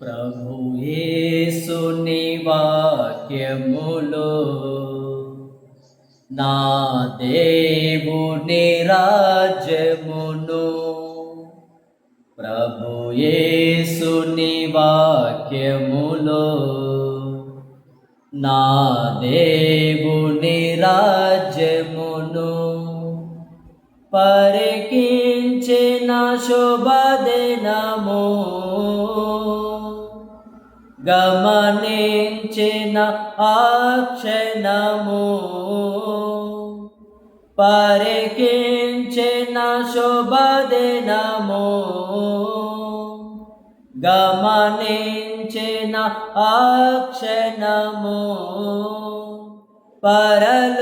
ప్రభు యేసుని వాక్యములో నా దేవుని రాజ్యమును. ప్రభు యేసుని వాక్యములో నా దేవుని రాజ్యమును. పరికించిన శుభదినము గమనించిన ఆ పరికించిన శుభదినము గమనించిన ఆ పరలోకముకై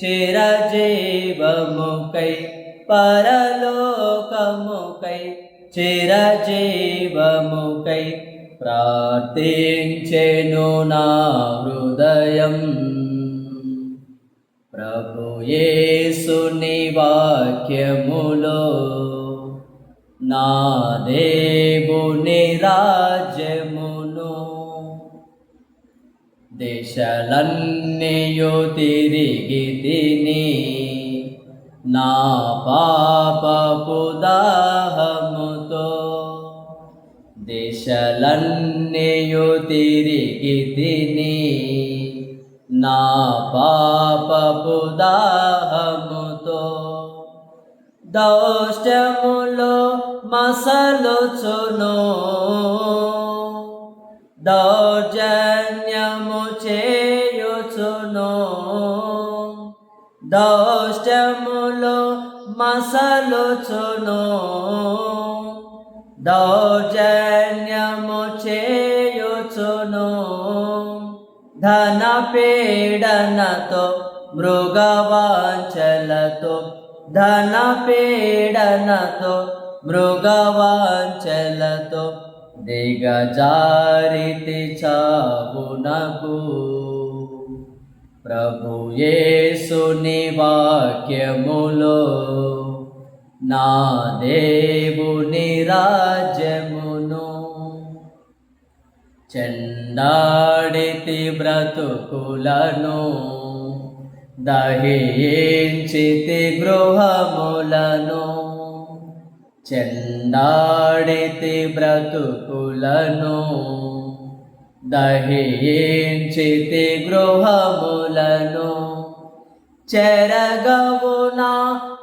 చిరజీవముకై పరలోకముకై చిరజీవముకై ప్రార్థించెను నా హృదయం. ప్రభు యేసుని వాక్యములో నా దేవుని రాజ్యమును దేశాలన్నీయు తిరిగి తిని నా పా దేశాలన్నీయు తిరిగి తిని నా పాపపు దాహముతో దౌష్టములో మసలుచును దౌర్జన్యము చేయుచును దౌష్టములో మసలుచును దౌర్జన్యము ధన పీడనతో మృగవాంచలతో ధన పీడనతో మృగవాంచలతో దిగజారితి చావునకు. ప్రభు యేసుని వాక్యములో నా దేవుని రాజ్యము చెండాడితి బ్రతుకులను దహించితి గృహములను. చెండాడితి బ్రతుకులను దహించితి గృహములను. చెరగవున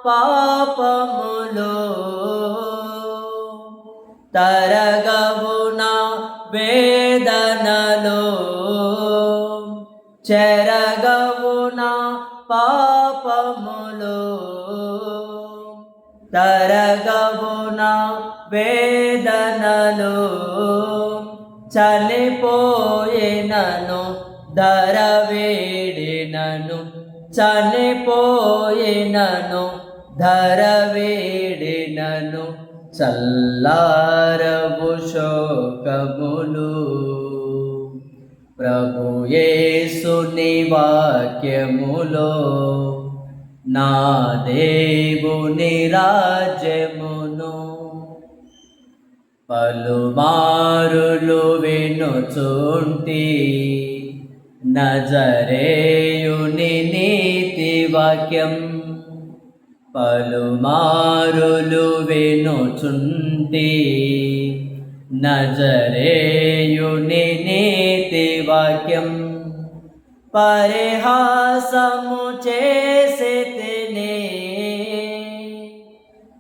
పాపములు తరగవునా వేదనలు చెరగవున పాపములు. తరగవున వేదనలు చనిపోయినను ధరవేడినను చనిపోయినను ధరవేడినను. చల్లారవు శోకములు ప్రభు యేసుని వాక్యములో నా దేవుని రాజ్యమును పలుమారులు వినుచుంటి నజరేయుని నీతి వాక్యం పలుమారులు వినుచుంటి నజరేయుని నీతి వాక్యం పరిహాసము చేసి తిని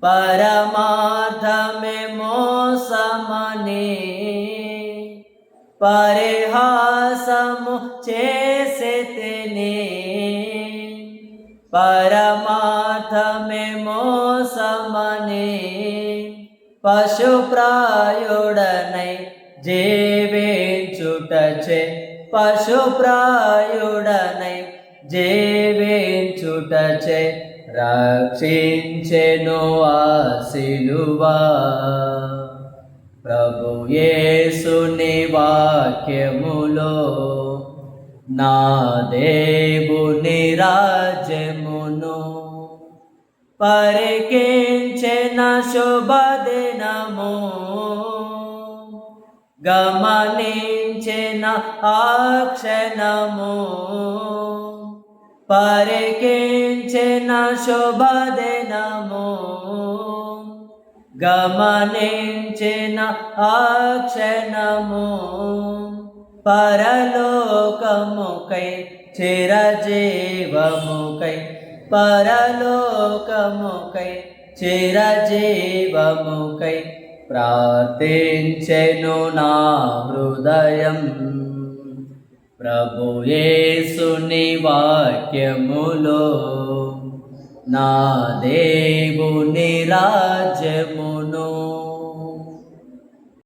పరమార్థమే మోసమని పరిహాసము చేసి పరమా పరమార్థమే మోసమని పశుప్రాయుడనై జీవించుటచే. పశుప్రాయుడనై జీవించుటచే రక్షించెను ఆ సిలువా. ప్రభు యేసుని వాక్యములో నా దేవుని రాజ్యమును పరికించిన శుభదినము. గమనించిన ఆ పరికించిన శుభదినము. గమనించిన ఆక్షణము పరలోకముకై చిరజీవముకై పరలోకముకై చిరజీవముకై ప్రార్థించెను నా హృదయం. ప్రభుయేసుని వాక్యములో నా దేవుని రాజ్యమును